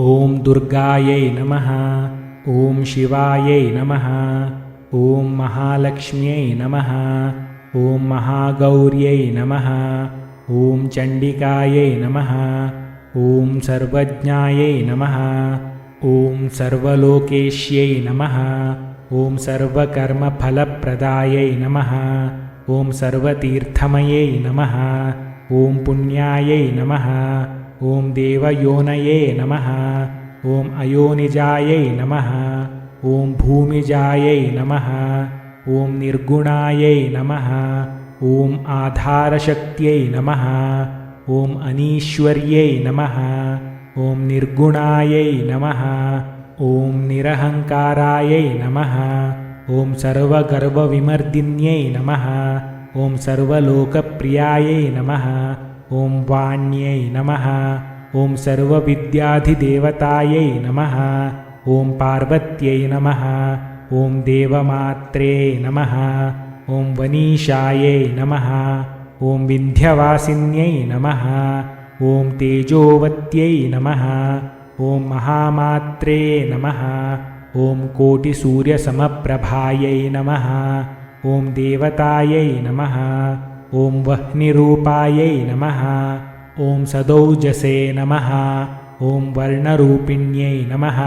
ॐ दुर्गायै नमः ॐ शिवायै नमः ॐ महालक्ष्म्यै नमः ॐ महागौर्यै नमः ॐ चण्डिकायै नमः ॐ सर्वज्ञायै नमः ॐ सर्वलोकेश्यै नमः ॐ सर्वकर्मफलप्रदायै नमः ॐ सर्वतीर्थमयै नमः ॐ पुण्यायै नमः ॐ देवयोनये नमः ॐ अयोनिजायै नमः ॐ भूमिजायै नमः ॐ निर्गुणायै नमः ॐ आधारशक्त्यै नमः ॐ अनीश्वर्यै नमः ॐ निर्गुणायै नमः ॐ निरहङ्कारायै नमः ॐ सर्वगर्वविमर्दिन्यै नमः ॐ सर्वलोकप्रियायै नमः ॐ वाण्यै नमः ॐ सर्वविद्याधिदेवतायै नमः ॐ पार्वत्यै नमः ॐ देवमात्रे नमः ॐ वनीशायै नमः ॐ विन्ध्यवासिन्यै नमः ॐ तेजोवत्यै नमः ॐ महामात्रे नमः ॐ कोटिसूर्यसमप्रभायै नमः ॐ देवतायै नमः ॐ वह्निरूपायै नमः। ॐ सदौजसे नमः। ॐ वर्णरूपिण्यै नमः।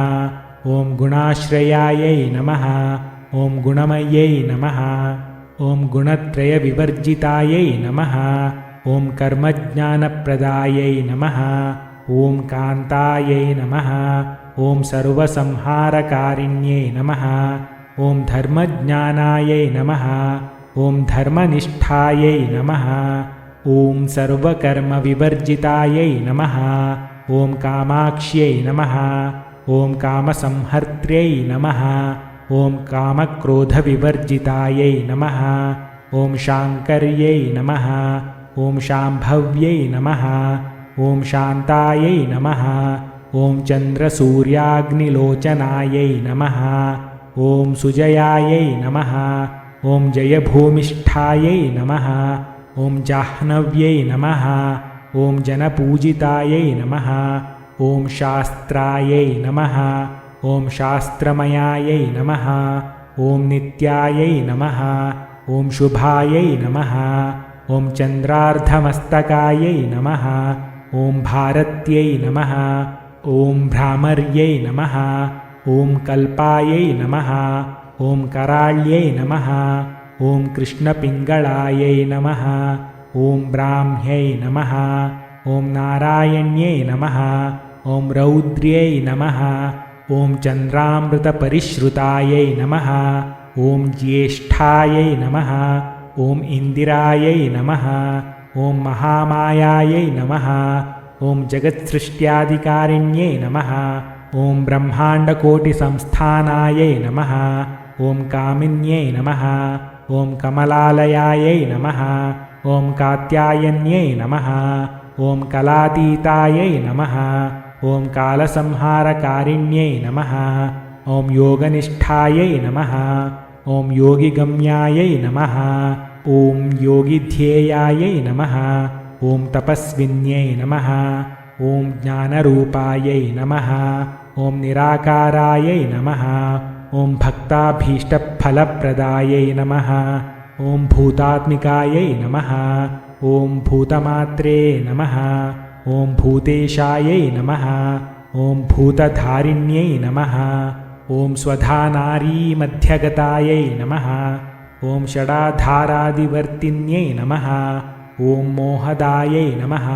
ॐ गुणाश्रयायै नमः। ॐ गुणमयै नमः। ॐ गुणत्रयविवर्जितायै नमः। ॐ कर्मज्ञानप्रदायै नमः। ॐ कान्तायै नमः। ॐ सर्वसंहारकारिण्यै नमः। ॐ धर्मज्ञानायै नमः ॐ धर्मनिष्ठायै नमः। ॐ सर्वकर्मविवर्जितायै नमः। ॐ कामाक्ष्यै नमः। ॐ कामसंहर्त्र्यै नमः। ॐ कामक्रोधविवर्जितायै नमः। ॐ शाङ्कर्यै नमः। ॐ शाम्भव्यै नमः। ॐ शान्तायै नमः। ॐ चन्द्रसूर्याग्निलोचनायै नमः। ॐ सुजयायै नमः ॐ जयभूमिष्ठायै नमः ॐ जाह्नव्यै नमः ॐ जनपूजितायै नमः ॐ शास्त्रायै नमः ॐ शास्त्रमयायै नमः ॐ नित्यायै नमः ॐ शुभायै नमः ॐ चन्द्रार्धमस्तकायै नमः ॐ भारत्यै नमः ॐ भ्रामर्यै नमः ॐ कल्पायै नमः ॐ कराळ्यै नमः ॐ कृष्णपिङ्गळायै नमः ॐ ब्राह्म्यै नमः ॐ नारायण्यै नमः ॐ रौद्र्यै नमः ॐ चन्द्रामृतपरिश्रुतायै नमः ॐ ज्येष्ठायै नमः ॐ इन्दिरायै नमः ॐ महामायायै नमः ॐ जगत्सृष्ट्यादिकारिण्यै नमः ॐ ब्रह्माण्डकोटिसंस्थानायै नमः ॐ कामिन्यै नमः ॐ कमलालयायै नमः ॐ कात्यायन्यै नमः ॐ कलातीतायै नमः ॐ कालसंहारकारिण्यै नमः ॐ योगनिष्ठायै नमः ॐ योगिगम्यायै नमः ॐ योगिध्येयायै नमः ॐ तपस्विन्यै नमः ॐ ज्ञानरूपायै नमः ॐ निराकारायै नमः ॐ भक्ताभीष्टफलप्रदायै नमः। ॐ भूतात्मिकायै नमः। ॐ भूतमात्रे नमः। ॐ भूतेशायै नमः। ॐ भूतधारिण्यै नमः। ॐ स्वधानारीमध्यगतायै नमः। ॐ षडाधारादिवर्तिन्यै नमः। ॐ मोहदायै नमः।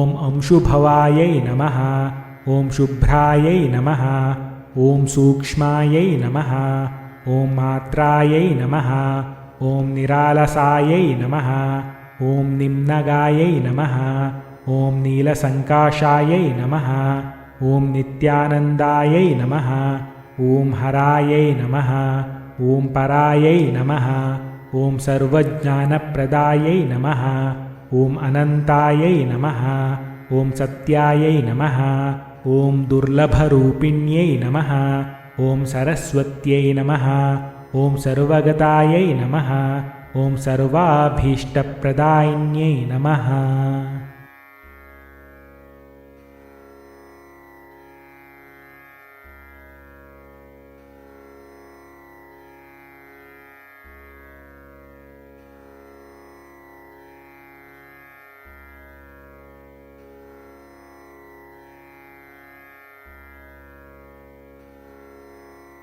ॐ अंशुभवायै नमः। ॐ शुभ्रायै नमः ॐ सूक्ष्मायै नमः ॐ मात्रायै नमः ॐ निरालसायै नमः ॐ निम्नगायै नमः ॐ नीलसङ्काशायै नमः ॐ नित्यानन्दायै नमः ॐ हरायै नमः ॐ परायै नमः ॐ सर्वज्ञानप्रदायै नमः ॐ अनन्तायै नमः ॐ सत्यायै नमः ॐ दुर्लभरूपिण्यै नमः ॐ सरस्वत्यै नमः ॐ सर्वगतायै नमः ॐ सर्वाभीष्टप्रदायिन्यै नमः